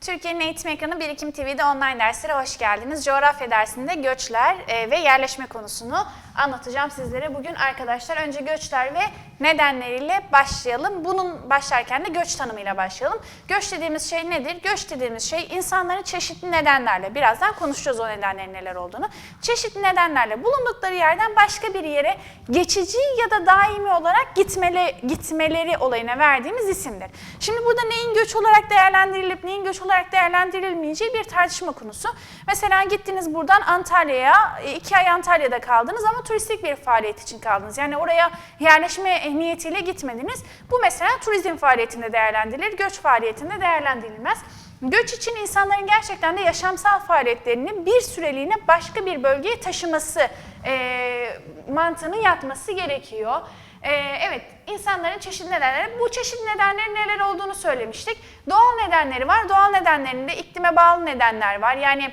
Türkiye'nin eğitim ekranı Birikim TV'de online derslere hoş geldiniz. Coğrafya dersinde göçler e, ve yerleşme konusunu anlatacağım sizlere. Bugün arkadaşlar önce göçler ve nedenleriyle başlayalım. Bunun başlarken de göç tanımıyla başlayalım. Göç dediğimiz şey nedir? Göç dediğimiz şey insanların çeşitli nedenlerle, birazdan konuşacağız o nedenlerin neler olduğunu. Çeşitli nedenlerle bulundukları yerden başka bir yere geçici ya da daimi olarak gitmeli, gitmeleri olayına verdiğimiz isimdir. Şimdi burada neyin göç olarak değerlendirilip neyin göç olarak değerlendirilmeyeceği bir tartışma konusu. Mesela gittiniz buradan Antalya'ya, e, iki ay Antalya'da kaldınız ama turistik bir faaliyet için kaldınız. Yani oraya yerleşme niyetiyle gitmediniz. Bu mesela turizm faaliyetinde değerlendirilir, göç faaliyetinde değerlendirilmez. Göç için insanların gerçekten de yaşamsal faaliyetlerini bir süreliğine başka bir bölgeye taşıması e, mantığının yatması gerekiyor. E, evet, insanların çeşitli nedenleri, bu çeşitli nedenlerin neler olduğunu söylemiştik. Doğal nedenleri var, doğal nedenlerinde iklime bağlı nedenler var. Yani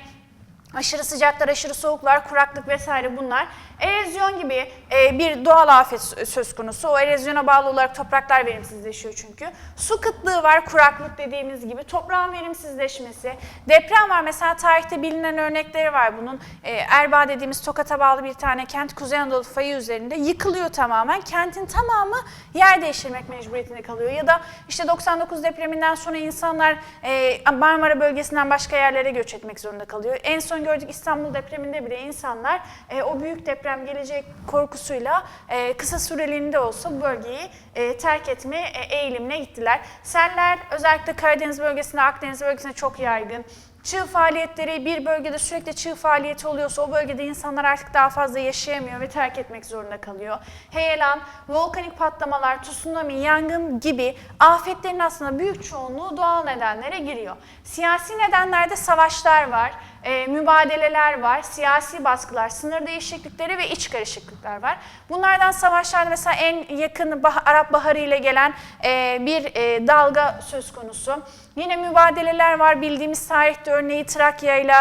aşırı sıcaklar, aşırı soğuklar, kuraklık vesaire bunlar. Erozyon gibi e, bir doğal afet söz konusu. O erozyona bağlı olarak topraklar verimsizleşiyor çünkü. Su kıtlığı var, kuraklık dediğimiz gibi. Toprağın verimsizleşmesi. Deprem var. Mesela tarihte bilinen örnekleri var bunun. E, Erbaa dediğimiz Tokat'a bağlı bir tane kent Kuzey Anadolu fayı üzerinde yıkılıyor tamamen. Kentin tamamı yer değiştirmek mecburiyetinde kalıyor. Ya da işte 99 depreminden sonra insanlar e, Marmara bölgesinden başka yerlere göç etmek zorunda kalıyor. En son gördük İstanbul depreminde bile insanlar e, o büyük deprem gelecek korkusuyla e, kısa süreliğinde olsa bu bölgeyi e, terk etme e, eğilimine gittiler. Seller özellikle Karadeniz bölgesinde, Akdeniz bölgesinde çok yaygın. Çığ faaliyetleri bir bölgede sürekli çığ faaliyeti oluyorsa o bölgede insanlar artık daha fazla yaşayamıyor ve terk etmek zorunda kalıyor. Heyelan, volkanik patlamalar, tsunami, yangın gibi afetlerin aslında büyük çoğunluğu doğal nedenlere giriyor. Siyasi nedenlerde savaşlar var, e, mübadeleler var, siyasi baskılar, sınır değişiklikleri ve iç karışıklıklar var. Bunlardan savaşlarda mesela en yakın bah Arap Baharı ile gelen e, bir e, dalga söz konusu. Yine mübadeleler var. Bildiğimiz tarihte örneği Trakya ile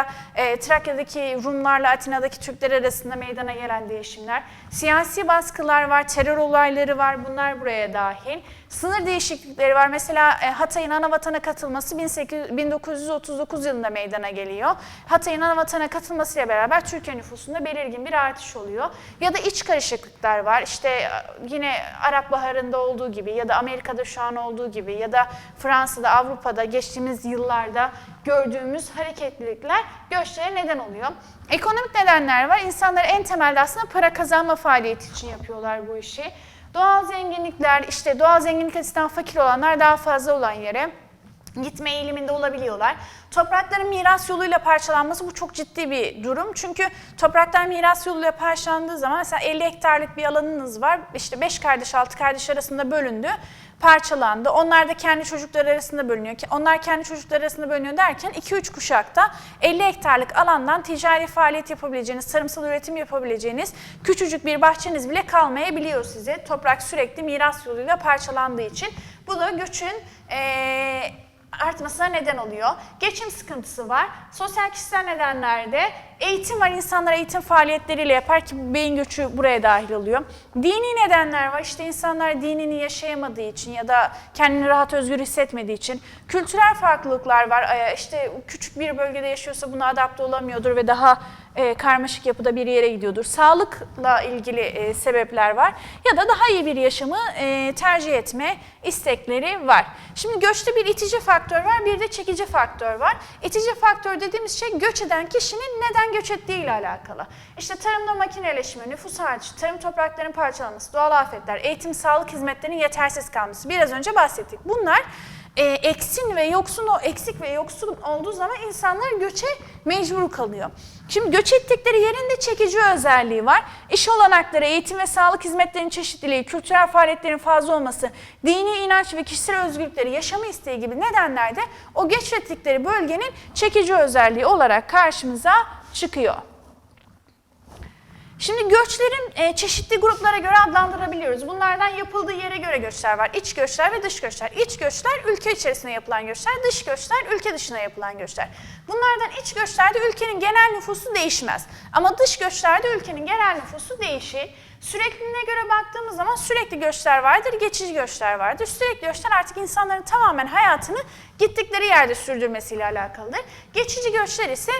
Trakya'daki Rumlarla Atina'daki Türkler arasında meydana gelen değişimler. Siyasi baskılar var, terör olayları var. Bunlar buraya dahil. Sınır değişiklikleri var. Mesela e, Hatay'ın anavatana katılması 18, 1939 yılında meydana geliyor. Hatay'ın anavatana katılmasıyla beraber Türkiye nüfusunda belirgin bir artış oluyor. Ya da iç karışıklıklar var. İşte e, yine Arap Baharı'nda olduğu gibi ya da Amerika'da şu an olduğu gibi ya da Fransa'da, Avrupa'da geçtiğimiz yıllarda gördüğümüz hareketlilikler göçlere neden oluyor. Ekonomik nedenler var. İnsanlar en temelde aslında para kazanma faaliyeti için yapıyorlar bu işi. Doğal zenginlikler, işte doğal zenginlik açısından fakir olanlar daha fazla olan yere gitme eğiliminde olabiliyorlar. Toprakların miras yoluyla parçalanması bu çok ciddi bir durum. Çünkü topraklar miras yoluyla parçalandığı zaman mesela 50 hektarlık bir alanınız var. İşte 5 kardeş 6 kardeş arasında bölündü parçalandı. Onlar da kendi çocukları arasında bölünüyor. Onlar kendi çocukları arasında bölünüyor derken 2-3 kuşakta 50 hektarlık alandan ticari faaliyet yapabileceğiniz, tarımsal üretim yapabileceğiniz küçücük bir bahçeniz bile kalmayabiliyor size. Toprak sürekli miras yoluyla parçalandığı için. Bu da göçün ee, artmasına neden oluyor. Geçim sıkıntısı var. Sosyal kişisel nedenlerde eğitim var. İnsanlar eğitim faaliyetleriyle yapar ki beyin göçü buraya dahil oluyor. Dini nedenler var. İşte insanlar dinini yaşayamadığı için ya da kendini rahat özgür hissetmediği için. Kültürel farklılıklar var. İşte küçük bir bölgede yaşıyorsa buna adapte olamıyordur ve daha e, karmaşık yapıda bir yere gidiyordur. Sağlıkla ilgili e, sebepler var ya da daha iyi bir yaşamı e, tercih etme istekleri var. Şimdi göçte bir itici faktör var, bir de çekici faktör var. İtici faktör dediğimiz şey göç eden kişinin neden göç ettiği ile alakalı. İşte tarımda makineleşme, nüfus artışı, tarım topraklarının parçalanması, doğal afetler, eğitim, sağlık hizmetlerinin yetersiz kalması. Biraz önce bahsettik. Bunlar e, eksin ve yoksun o eksik ve yoksun olduğu zaman insanlar göçe mecbur kalıyor. Şimdi göç ettikleri yerin de çekici özelliği var. İş olanakları, eğitim ve sağlık hizmetlerinin çeşitliliği, kültürel faaliyetlerin fazla olması, dini inanç ve kişisel özgürlükleri, yaşama isteği gibi nedenler de o göç ettikleri bölgenin çekici özelliği olarak karşımıza çıkıyor. Şimdi göçlerin e, çeşitli gruplara göre adlandırabiliyoruz. Bunlardan yapıldığı yere göre göçler var. İç göçler ve dış göçler. İç göçler ülke içerisinde yapılan göçler, dış göçler ülke dışına yapılan göçler. Bunlardan iç göçlerde ülkenin genel nüfusu değişmez. Ama dış göçlerde ülkenin genel nüfusu değişir. Sürekliliğine göre baktığımız zaman sürekli göçler vardır, geçici göçler vardır. Sürekli göçler artık insanların tamamen hayatını gittikleri yerde sürdürmesiyle alakalıdır. Geçici göçler ise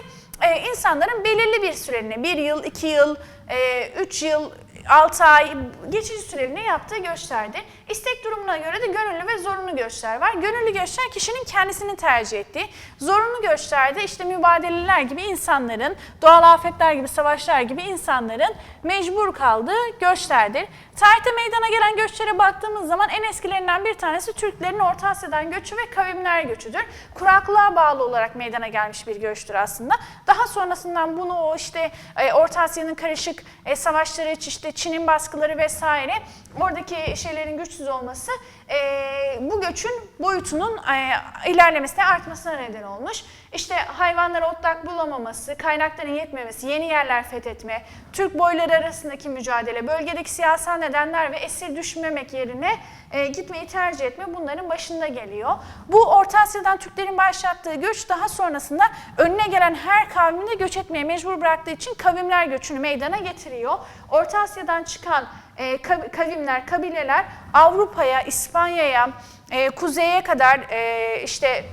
e, insanların belirli bir süreliğine, bir yıl, iki yıl, e, üç yıl, 6 ay geçici süreliğine yaptığı göçlerdir. İstek durumuna göre de gönüllü ve zorunlu göçler var. Gönüllü göçler kişinin kendisini tercih ettiği. Zorunlu göçlerde işte mübadeleler gibi insanların, doğal afetler gibi, savaşlar gibi insanların mecbur kaldığı göçlerdir. Tarihte meydana gelen göçlere baktığımız zaman en eskilerinden bir tanesi Türklerin Orta Asya'dan göçü ve kavimler göçüdür. Kuraklığa bağlı olarak meydana gelmiş bir göçtür aslında. Daha sonrasından bunu işte e, Orta Asya'nın karışık e, savaşları, işte Çin'in baskıları vesaire oradaki şeylerin güçsüz olması e, bu göçün boyutunun e, ilerlemesine artmasına neden olmuş. İşte hayvanlara otlak bulamaması, kaynakların yetmemesi, yeni yerler fethetme, Türk boyları arasındaki mücadele, bölgedeki siyasal nedenler ve esir düşmemek yerine e, gitmeyi tercih etme bunların başında geliyor. Bu Orta Asya'dan Türklerin başlattığı göç daha sonrasında önüne gelen her kavmini göç etmeye mecbur bıraktığı için kavimler göçünü meydana getiriyor. Orta Asya'dan çıkan e, kav- kavimler, kabileler Avrupa'ya, İspanya'ya, e, kuzeye kadar e, işte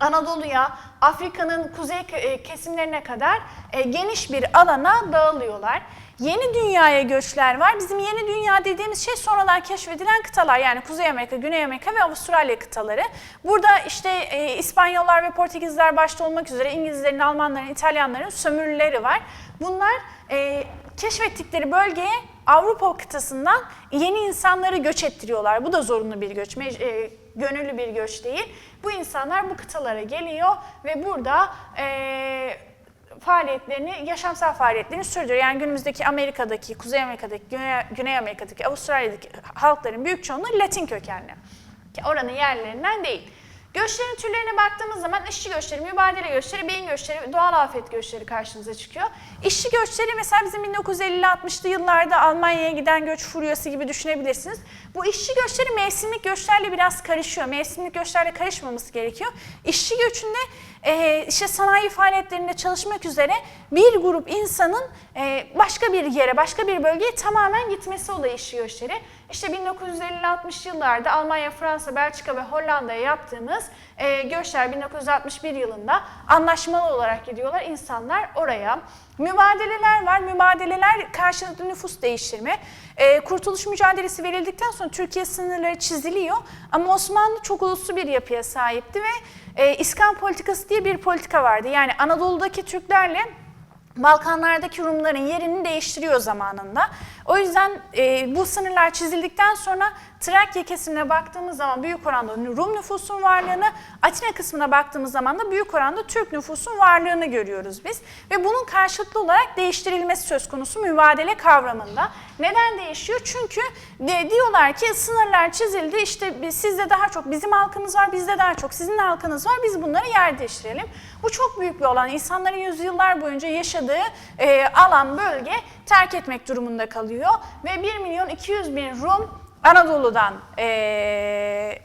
Anadolu'ya, Afrika'nın kuzey e, kesimlerine kadar e, geniş bir alana dağılıyorlar. Yeni dünyaya göçler var. Bizim yeni dünya dediğimiz şey sonradan keşfedilen kıtalar. Yani Kuzey Amerika, Güney Amerika ve Avustralya kıtaları. Burada işte e, İspanyollar ve Portekizler başta olmak üzere İngilizlerin, Almanların, İtalyanların sömürüleri var. Bunlar e, keşfettikleri bölgeye Avrupa kıtasından yeni insanları göç ettiriyorlar. Bu da zorunlu bir göç, e, gönüllü bir göç değil. Bu insanlar bu kıtalara geliyor ve burada e, faaliyetlerini, yaşamsal faaliyetlerini sürdürüyor. Yani günümüzdeki Amerika'daki, Kuzey Amerika'daki, Güney, Amerika'daki, Avustralya'daki halkların büyük çoğunluğu Latin kökenli. Oranın yerlerinden değil. Göçlerin türlerine baktığımız zaman işçi göçleri, mübadele göçleri, beyin göçleri, doğal afet göçleri karşımıza çıkıyor. İşçi göçleri mesela bizim 1950-60'lı yıllarda Almanya'ya giden göç furyası gibi düşünebilirsiniz. Bu işçi göçleri mevsimlik göçlerle biraz karışıyor. Mevsimlik göçlerle karışmaması gerekiyor. İşçi göçünde e, işte sanayi faaliyetlerinde çalışmak üzere bir grup insanın e, başka bir yere, başka bir bölgeye tamamen gitmesi olayı işçi göçleri. İşte 1950-60 yıllarda Almanya, Fransa, Belçika ve Hollanda'ya yaptığımız e, göçler 1961 yılında anlaşmalı olarak gidiyorlar insanlar oraya. Mübadeleler var. Mübadeleler karşılıklı nüfus değiştirme. E, kurtuluş mücadelesi verildikten sonra Türkiye sınırları çiziliyor. Ama Osmanlı çok uluslu bir yapıya sahipti ve e, İskan politikası diye bir politika vardı. Yani Anadolu'daki Türklerle Balkanlardaki Rumların yerini değiştiriyor zamanında. O yüzden e, bu sınırlar çizildikten sonra Trakya kesimine baktığımız zaman büyük oranda Rum nüfusun varlığını, Atina kısmına baktığımız zaman da büyük oranda Türk nüfusun varlığını görüyoruz biz. Ve bunun karşılıklı olarak değiştirilmesi söz konusu mübadele kavramında. Neden değişiyor? Çünkü de, diyorlar ki sınırlar çizildi işte sizde daha çok bizim halkımız var, bizde daha çok sizin halkınız var, biz bunları yer değiştirelim. Bu çok büyük bir olan insanların yüzyıllar boyunca yaşadığı e, alan, bölge terk etmek durumunda kalıyor. Ve 1 milyon 200 bin Rum Anadolu'dan e,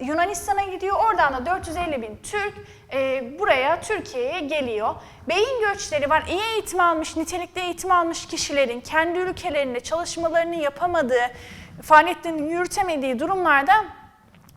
Yunanistan'a gidiyor. Oradan da 450 bin Türk e, buraya Türkiye'ye geliyor. Beyin göçleri var. İyi eğitim almış, nitelikli eğitim almış kişilerin kendi ülkelerinde çalışmalarını yapamadığı, faaliyetlerini yürütemediği durumlarda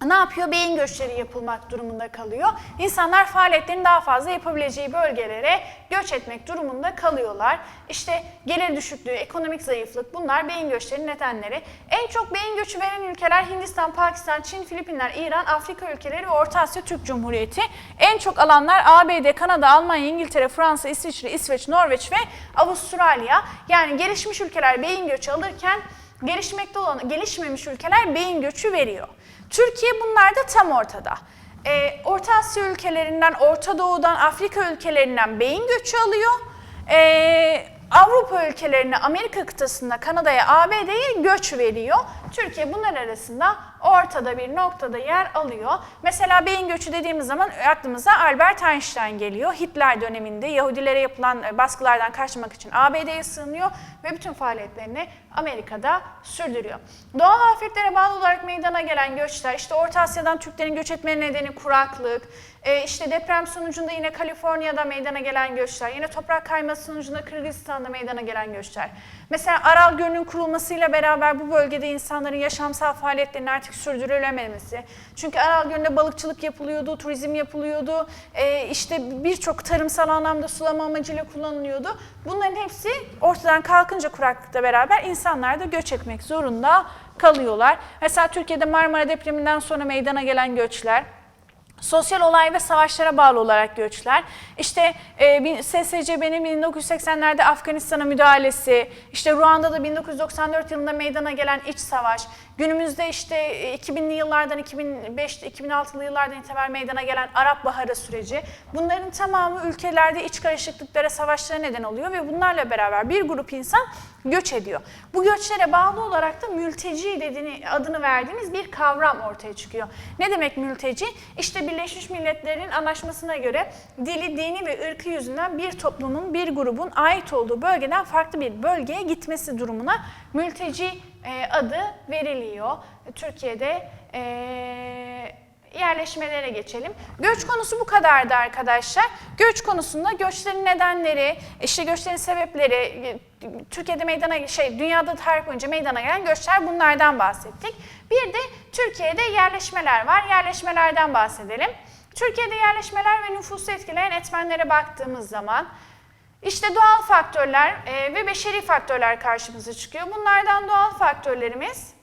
ne yapıyor? Beyin göçleri yapılmak durumunda kalıyor. İnsanlar faaliyetlerini daha fazla yapabileceği bölgelere göç etmek durumunda kalıyorlar. İşte gelir düşüklüğü, ekonomik zayıflık bunlar beyin göçlerinin nedenleri. En çok beyin göçü veren ülkeler Hindistan, Pakistan, Çin, Filipinler, İran, Afrika ülkeleri ve Orta Asya Türk Cumhuriyeti. En çok alanlar ABD, Kanada, Almanya, İngiltere, Fransa, İsviçre, İsveç, Norveç ve Avustralya. Yani gelişmiş ülkeler beyin göçü alırken gelişmekte olan, gelişmemiş ülkeler beyin göçü veriyor. Türkiye bunlarda tam ortada. Ee, Orta Asya ülkelerinden, Orta Doğu'dan, Afrika ülkelerinden beyin göçü alıyor. Ee, Avrupa ülkelerine, Amerika kıtasında, Kanada'ya, ABD'ye göç veriyor. Türkiye bunlar arasında ortada bir noktada yer alıyor. Mesela beyin göçü dediğimiz zaman aklımıza Albert Einstein geliyor. Hitler döneminde Yahudilere yapılan e, baskılardan kaçmak için ABD'ye sığınıyor ve bütün faaliyetlerini Amerika'da sürdürüyor. Doğal afetlere bağlı olarak meydana gelen göçler, işte Orta Asya'dan Türklerin göç etme nedeni kuraklık, e, işte deprem sonucunda yine Kaliforniya'da meydana gelen göçler, yine toprak kayması sonucunda Kırgızistan'da meydana gelen göçler. Mesela Aral Gölü'nün kurulmasıyla beraber bu bölgede insanların yaşamsal faaliyetlerinin artık sürdürülememesi. Çünkü Aral Gölü'nde balıkçılık yapılıyordu, turizm yapılıyordu, e, işte birçok tarımsal anlamda sulama amacıyla kullanılıyordu. Bunların hepsi ortadan kalkınca kuraklıkla beraber insanlar da göç etmek zorunda kalıyorlar. Mesela Türkiye'de Marmara depreminden sonra meydana gelen göçler, Sosyal olay ve savaşlara bağlı olarak göçler. İşte e, SSCB'nin 1980'lerde Afganistan'a müdahalesi, işte Ruanda'da 1994 yılında meydana gelen iç savaş, günümüzde işte e, 2000'li yıllardan 2005-2006'lı yıllardan itibaren meydana gelen Arap Baharı süreci. Bunların tamamı ülkelerde iç karışıklıklara, savaşlara neden oluyor ve bunlarla beraber bir grup insan göç ediyor. Bu göçlere bağlı olarak da mülteci dediğini, adını verdiğimiz bir kavram ortaya çıkıyor. Ne demek mülteci? İşte Birleşmiş Milletler'in anlaşmasına göre dili, dini ve ırkı yüzünden bir toplumun, bir grubun ait olduğu bölgeden farklı bir bölgeye gitmesi durumuna mülteci e, adı veriliyor. Türkiye'de e, yerleşmelere geçelim. Göç konusu bu kadardı arkadaşlar. Göç konusunda göçlerin nedenleri, işte göçlerin sebepleri, e, Türkiye'de meydana şey dünyada tarih boyunca meydana gelen göçler bunlardan bahsettik. Bir de Türkiye'de yerleşmeler var. Yerleşmelerden bahsedelim. Türkiye'de yerleşmeler ve nüfusu etkileyen etmenlere baktığımız zaman işte doğal faktörler e, ve beşeri faktörler karşımıza çıkıyor. Bunlardan doğal faktörlerimiz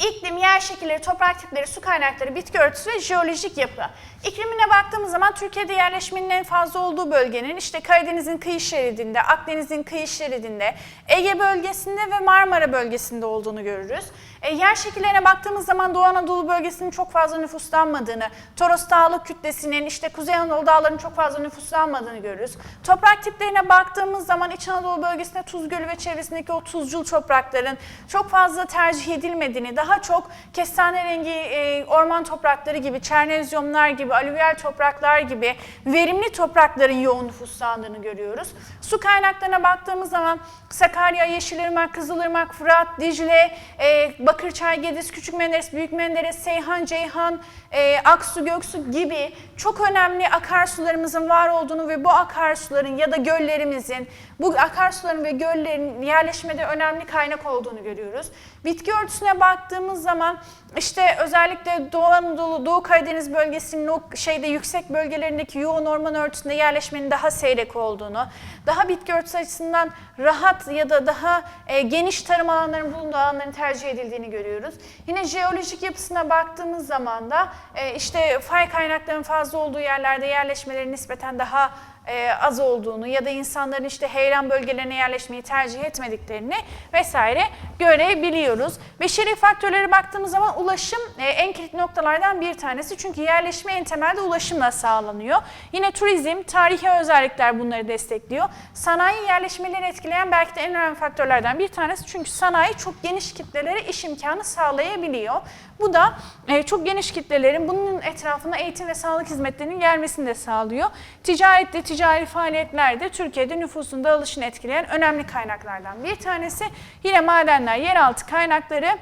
İklim, yer şekilleri, toprak tipleri, su kaynakları, bitki örtüsü ve jeolojik yapı. İklimine baktığımız zaman Türkiye'de yerleşmenin en fazla olduğu bölgenin işte Karadeniz'in kıyı şeridinde, Akdeniz'in kıyı şeridinde, Ege bölgesinde ve Marmara bölgesinde olduğunu görürüz. E, yer şekillerine baktığımız zaman Doğu Anadolu bölgesinin çok fazla nüfuslanmadığını, Toros Dağlık kütlesinin işte Kuzey Anadolu dağlarının çok fazla nüfuslanmadığını görürüz. Toprak tiplerine baktığımız zaman İç Anadolu bölgesinde Tuz Gölü ve çevresindeki o tuzcul toprakların çok fazla tercih edilmediğini, daha çok kestane rengi e, orman toprakları gibi, çernezyumlar gibi, alüvyal topraklar gibi verimli toprakların yoğun nüfuslandığını görüyoruz. Su kaynaklarına baktığımız zaman Sakarya, Yeşilırmak, Kızılırmak, Fırat, Dicle, e, Bakırçay, Gediz, Küçük Menderes, Büyük Menderes, Seyhan, Ceyhan, e, Aksu, Göksu gibi çok önemli akarsularımızın var olduğunu ve bu akarsuların ya da göllerimizin, bu akarsuların ve göllerin yerleşmede önemli kaynak olduğunu görüyoruz. Bitki örtüsüne baktığımız zaman işte özellikle Doğu Anadolu, Doğu Karadeniz bölgesinin o şeyde yüksek bölgelerindeki yoğun orman örtüsünde yerleşmenin daha seyrek olduğunu, daha bitki örtüsü açısından rahat ya da daha e, geniş tarım alanlarının bulunduğu alanların tercih edildiğini görüyoruz. Yine jeolojik yapısına baktığımız zaman da e, işte fay kaynaklarının fazla olduğu yerlerde yerleşmelerin nispeten daha e, az olduğunu ya da insanların işte heyran bölgelerine yerleşmeyi tercih etmediklerini vesaire görebiliyoruz. Beşeri faktörlere baktığımız zaman ulaşım e, en kilit noktalardan bir tanesi. Çünkü yerleşme en temelde ulaşımla sağlanıyor. Yine turizm, tarihi özellikler bunları destekliyor. Sanayi yerleşmeleri etkileyen belki de en önemli faktörlerden bir tanesi. Çünkü sanayi çok geniş kitlelere iş imkanı sağlayabiliyor. Bu da e, çok geniş kitlelerin bunun etrafına eğitim ve sağlık hizmetlerinin gelmesini de sağlıyor. Ticarette, ticari faaliyetlerde Türkiye'de nüfusun dağılışını etkileyen önemli kaynaklardan bir tanesi. Yine madenler, yeraltı kaynakları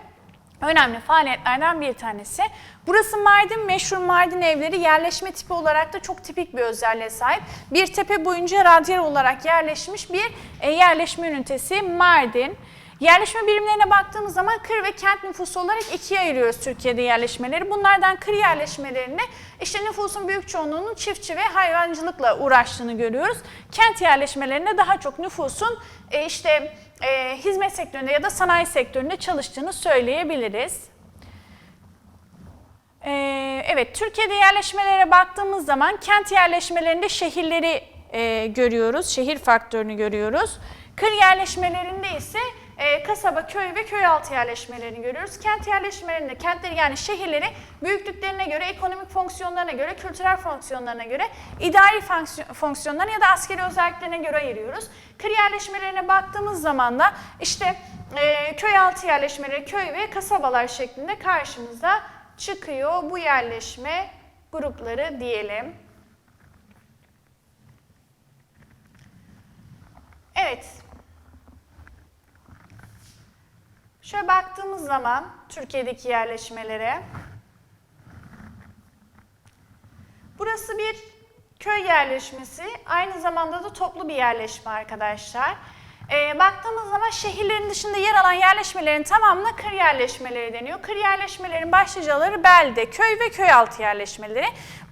önemli faaliyetlerden bir tanesi. Burası Mardin, meşhur Mardin evleri yerleşme tipi olarak da çok tipik bir özelliğe sahip. Bir tepe boyunca radyal olarak yerleşmiş bir e, yerleşme ünitesi Mardin. Yerleşme birimlerine baktığımız zaman kır ve kent nüfusu olarak ikiye ayırıyoruz Türkiye'de yerleşmeleri. Bunlardan kır yerleşmelerinde işte nüfusun büyük çoğunluğunun çiftçi ve hayvancılıkla uğraştığını görüyoruz. Kent yerleşmelerinde daha çok nüfusun e, işte e, hizmet sektöründe ya da sanayi sektöründe çalıştığını söyleyebiliriz. Ee, evet, Türkiye'de yerleşmelere baktığımız zaman kent yerleşmelerinde şehirleri e, görüyoruz, şehir faktörünü görüyoruz. Kır yerleşmelerinde ise e, kasaba, köy ve köy altı yerleşmelerini görüyoruz. Kent yerleşmelerinde kentleri yani şehirleri büyüklüklerine göre, ekonomik fonksiyonlarına göre, kültürel fonksiyonlarına göre, idari fonksiyon, fonksiyonlarına ya da askeri özelliklerine göre ayırıyoruz. Kır yerleşmelerine baktığımız zaman da işte e, köy altı yerleşmeleri, köy ve kasabalar şeklinde karşımıza çıkıyor bu yerleşme grupları diyelim. Evet. Şöyle baktığımız zaman Türkiye'deki yerleşmelere Burası bir köy yerleşmesi, aynı zamanda da toplu bir yerleşme arkadaşlar. Ee, baktığımız zaman şehirlerin dışında yer alan yerleşmelerin tamamına kır yerleşmeleri deniyor. Kır yerleşmelerin başlıcaları belde, köy ve köy altı yerleşmeleri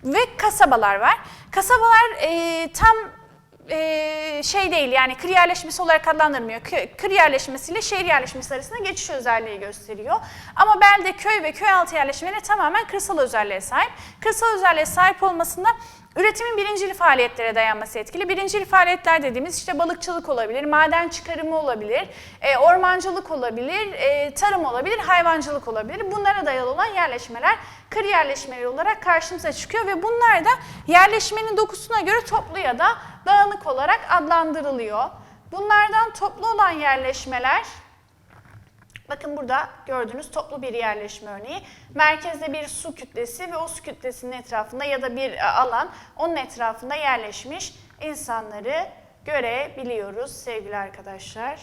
ve kasabalar var. Kasabalar e, tam e, şey değil yani kır yerleşmesi olarak adlandırmıyor. Kı- Kır yerleşmesiyle şehir yerleşmesi arasında geçiş özelliği gösteriyor. Ama belde, köy ve köy altı yerleşmeleri tamamen kırsal özelliğe sahip. Kırsal özelliğe sahip olmasında üretimin birincil faaliyetlere dayanması etkili. Birincil faaliyetler dediğimiz işte balıkçılık olabilir, maden çıkarımı olabilir, e, ormancılık olabilir, e, tarım olabilir, hayvancılık olabilir. Bunlara dayalı olan yerleşmeler kır yerleşmeleri olarak karşımıza çıkıyor ve bunlar da yerleşmenin dokusuna göre toplu ya da dağınık olarak adlandırılıyor. Bunlardan toplu olan yerleşmeler Bakın burada gördüğünüz toplu bir yerleşme örneği. Merkezde bir su kütlesi ve o su kütlesinin etrafında ya da bir e, alan onun etrafında yerleşmiş insanları görebiliyoruz sevgili arkadaşlar.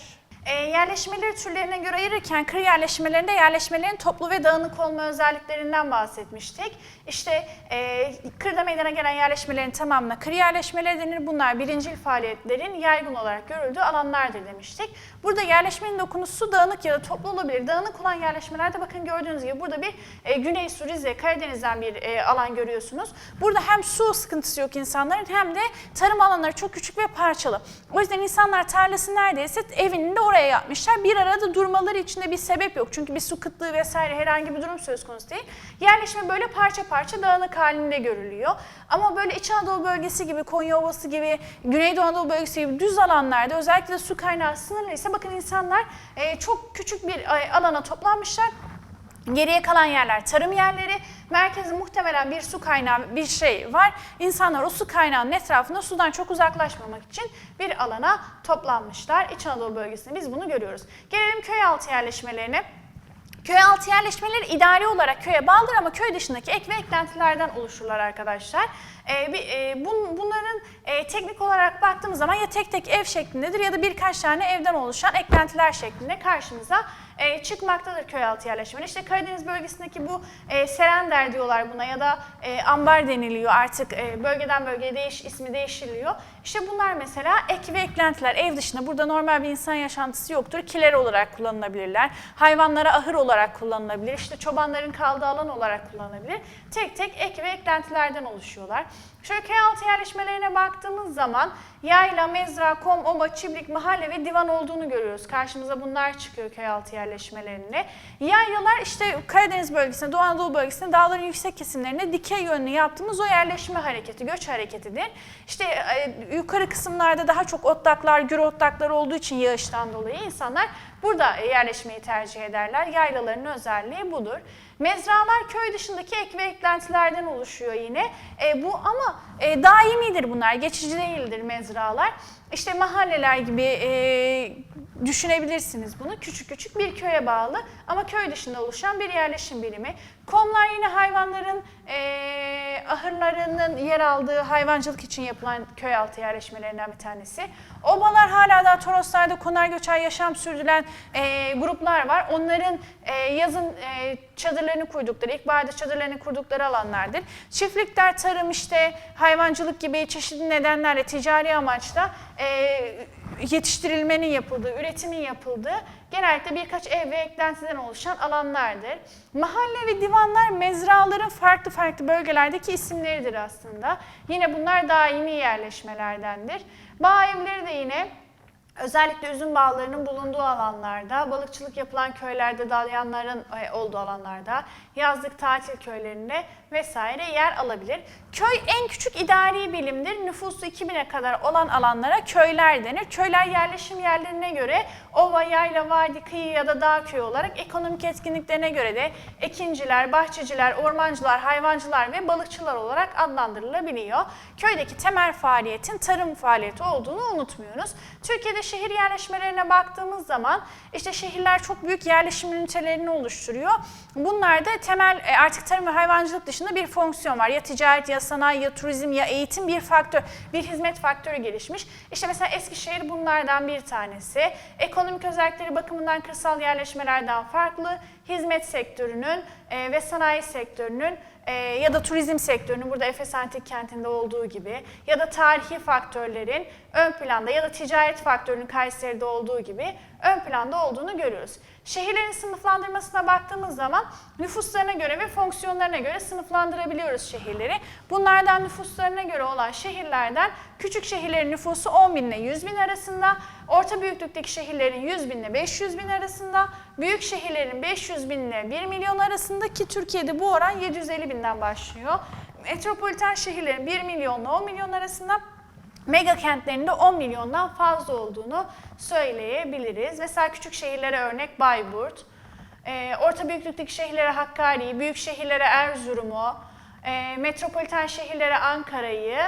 E, yerleşmeleri türlerine göre ayırırken kır yerleşmelerinde yerleşmelerin toplu ve dağınık olma özelliklerinden bahsetmiştik. İşte e, kırda meydana gelen yerleşmelerin tamamına kır yerleşmeleri denir. Bunlar birincil faaliyetlerin yaygın olarak görüldüğü alanlardır demiştik. Burada yerleşmenin dokunusu dağınık ya da toplu olabilir. Dağınık olan yerleşmelerde bakın gördüğünüz gibi burada bir e, Güney Su, Rize, Karadeniz'den bir e, alan görüyorsunuz. Burada hem su sıkıntısı yok insanların hem de tarım alanları çok küçük ve parçalı. O yüzden insanlar tarlası neredeyse evinin de oraya yapmışlar. Bir arada durmaları için de bir sebep yok. Çünkü bir su kıtlığı vesaire herhangi bir durum söz konusu değil. Yerleşme böyle parça parça dağınık halinde görülüyor. Ama böyle İç Anadolu bölgesi gibi, Konya Ovası gibi, Güneydoğu Anadolu bölgesi gibi düz alanlarda özellikle su kaynağı sınırlı ise bakın insanlar e, çok küçük bir e, alana toplanmışlar. Geriye kalan yerler tarım yerleri. Merkezde muhtemelen bir su kaynağı bir şey var. İnsanlar o su kaynağının etrafında sudan çok uzaklaşmamak için bir alana toplanmışlar. İç Anadolu bölgesinde biz bunu görüyoruz. Gelelim köy altı yerleşmelerine. Köy altı yerleşmeleri idari olarak köye bağlıdır ama köy dışındaki ek ve eklentilerden oluşurlar arkadaşlar. Ee, bir, e, bun, bunların e, teknik olarak baktığımız zaman ya tek tek ev şeklindedir ya da birkaç tane evden oluşan eklentiler şeklinde karşımıza e, çıkmaktadır köy altı yerleşmeleri. İşte Karadeniz bölgesindeki bu e, serender diyorlar buna ya da e, ambar deniliyor artık e, bölgeden bölgeye değiş, ismi değiştiriliyor. İşte bunlar mesela ek ve eklentiler ev dışında burada normal bir insan yaşantısı yoktur. Kiler olarak kullanılabilirler. Hayvanlara ahır olarak kullanılabilir. İşte çobanların kaldığı alan olarak kullanılabilir. Tek tek ek ve eklentilerden oluşuyorlar. Şöyle köy altı yerleşmelerine baktığımız zaman yayla, mezra, kom, oba, çiftlik, mahalle ve divan olduğunu görüyoruz. Karşımıza bunlar çıkıyor köy altı yerleşmelerinde. Yaylalar işte Karadeniz bölgesinde, Doğu Anadolu bölgesinde dağların yüksek kesimlerinde dikey yönlü yaptığımız o yerleşme hareketi, göç hareketidir. İşte e, yukarı kısımlarda daha çok otlaklar, gür otlaklar olduğu için yağıştan dolayı insanlar burada yerleşmeyi tercih ederler. Yaylaların özelliği budur. Mezralar köy dışındaki ek ve eklentilerden oluşuyor yine. E, bu ama e, daimidir bunlar, geçici değildir mezralar. İşte mahalleler gibi e, düşünebilirsiniz bunu. Küçük küçük bir köye bağlı ama köy dışında oluşan bir yerleşim birimi. Komlar yine hayvanların e, ahırlarının yer aldığı hayvancılık için yapılan köy altı yerleşmelerinden bir tanesi. Obalar hala da Toroslarda konar göçer yaşam sürdüren e, gruplar var. Onların e, yazın e, çadırlarını kurdukları, ilkbaharda çadırlarını kurdukları alanlardır. Çiftlikler, tarım işte hayvancılık gibi çeşitli nedenlerle ticari amaçla e, yetiştirilmenin yapıldığı, üretimin yapıldığı genellikle birkaç ev ve eklentiden oluşan alanlardır. Mahalle ve divanlar mezraların farklı farklı bölgelerdeki isimleridir aslında. Yine bunlar daimi yerleşmelerdendir. Bağ evleri de yine Özellikle üzüm bağlarının bulunduğu alanlarda, balıkçılık yapılan köylerde, dalyanların e, olduğu alanlarda, yazlık tatil köylerinde vesaire yer alabilir. Köy en küçük idari bilimdir. Nüfusu 2000'e kadar olan alanlara köyler denir. Köyler yerleşim yerlerine göre ova, yayla, vadi, kıyı ya da dağ köyü olarak ekonomik etkinliklerine göre de ekinciler, bahçeciler, ormancılar, hayvancılar ve balıkçılar olarak adlandırılabiliyor. Köydeki temel faaliyetin tarım faaliyeti olduğunu unutmuyoruz. Türkiye'de şehir yerleşmelerine baktığımız zaman işte şehirler çok büyük yerleşim ünitelerini oluşturuyor. Bunlarda temel e, artık tarım ve hayvancılık dışında bir fonksiyon var. Ya ticaret, ya sanayi, ya turizm, ya eğitim bir faktör, bir hizmet faktörü gelişmiş. İşte mesela Eskişehir bunlardan bir tanesi. Ekonomik özellikleri bakımından kırsal yerleşmelerden farklı. Hizmet sektörünün e, ve sanayi sektörünün e, ya da turizm sektörünün burada Efes Antik Kenti'nde olduğu gibi ya da tarihi faktörlerin ön planda ya da ticaret faktörünün Kayseri'de olduğu gibi ön planda olduğunu görüyoruz. Şehirlerin sınıflandırmasına baktığımız zaman nüfuslarına göre ve fonksiyonlarına göre sınıflandırabiliyoruz şehirleri. Bunlardan nüfuslarına göre olan şehirlerden küçük şehirlerin nüfusu 10 bin ile 100 bin arasında, orta büyüklükteki şehirlerin 100 bin ile 500 bin arasında, büyük şehirlerin 500 bin ile 1 milyon arasında ki Türkiye'de bu oran 750 binden başlıyor. Metropoliten şehirlerin 1 milyonla 10 milyon arasında, mega kentlerinde 10 milyondan fazla olduğunu söyleyebiliriz. Mesela küçük şehirlere örnek Bayburt, e, orta büyüklükteki şehirlere Hakkari'yi, büyük şehirlere Erzurum'u, e, metropoliten şehirlere Ankara'yı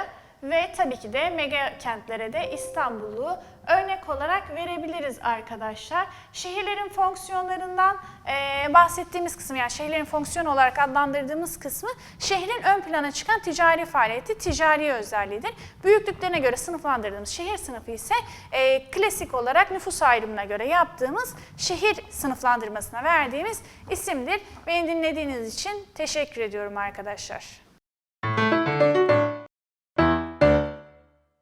ve tabii ki de mega kentlere de İstanbul'u örnek olarak verebiliriz arkadaşlar. Şehirlerin fonksiyonlarından e, bahsettiğimiz kısım yani şehirlerin fonksiyon olarak adlandırdığımız kısmı şehrin ön plana çıkan ticari faaliyeti, ticari özelliğidir. Büyüklüklerine göre sınıflandırdığımız şehir sınıfı ise e, klasik olarak nüfus ayrımına göre yaptığımız şehir sınıflandırmasına verdiğimiz isimdir. Beni dinlediğiniz için teşekkür ediyorum arkadaşlar.